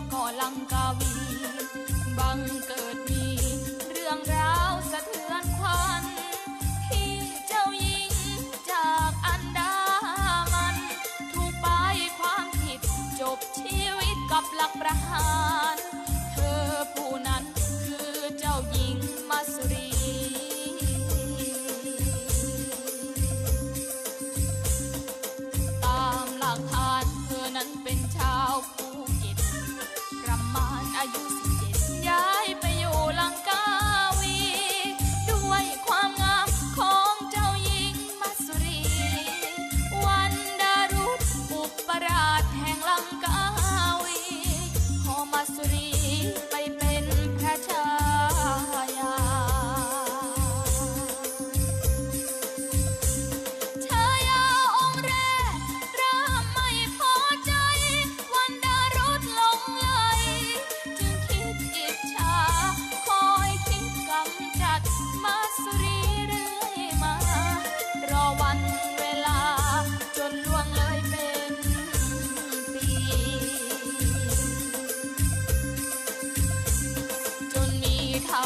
กก่อลังกาวี บังเกิดมี เรื่องราวสะเทือนขวัญที่เจ้าหญิงจากอันดามัน ถูกไปความผิดจบชีวิตกับหลักประหาร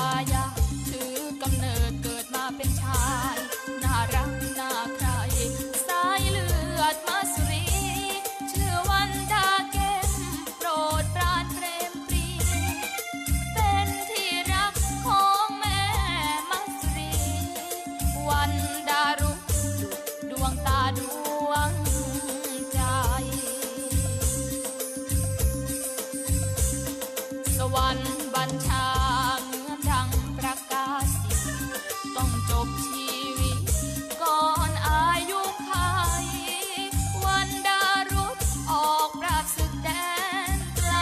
ายาถือกำเนิดเกิดมาเป็นชาย น่ารักน่าใคร สายเลือดมาสุรี ชื่อวันดาเกมโปรดปราณเปรมปรี เป็นที่รักของแม่มาสรี วันดารุดุดวงตาดวงใจ สวรรค์ ต้องจบชีวิต ก่อนอายุไขวันดารุษออกราบศึกแดนไกล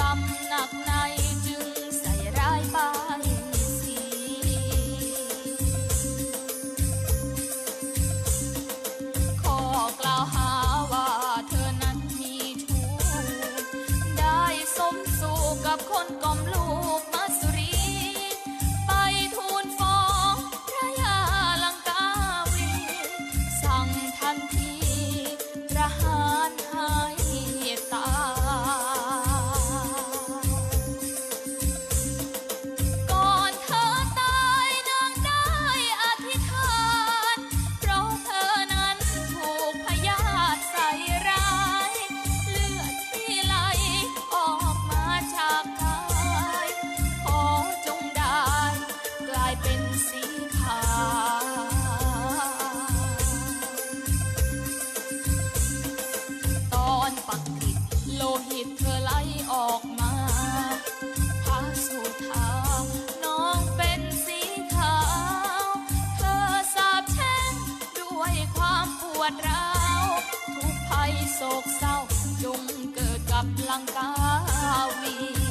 ตำหนักในจึงใส่ร้ายป้ายสี ขอกล่าวหาว่าเธอนั้นมีชู้ได้สมสู่กับคนกลม ทุกภัยโศกเศร้าจงเกิดกับลังกาวี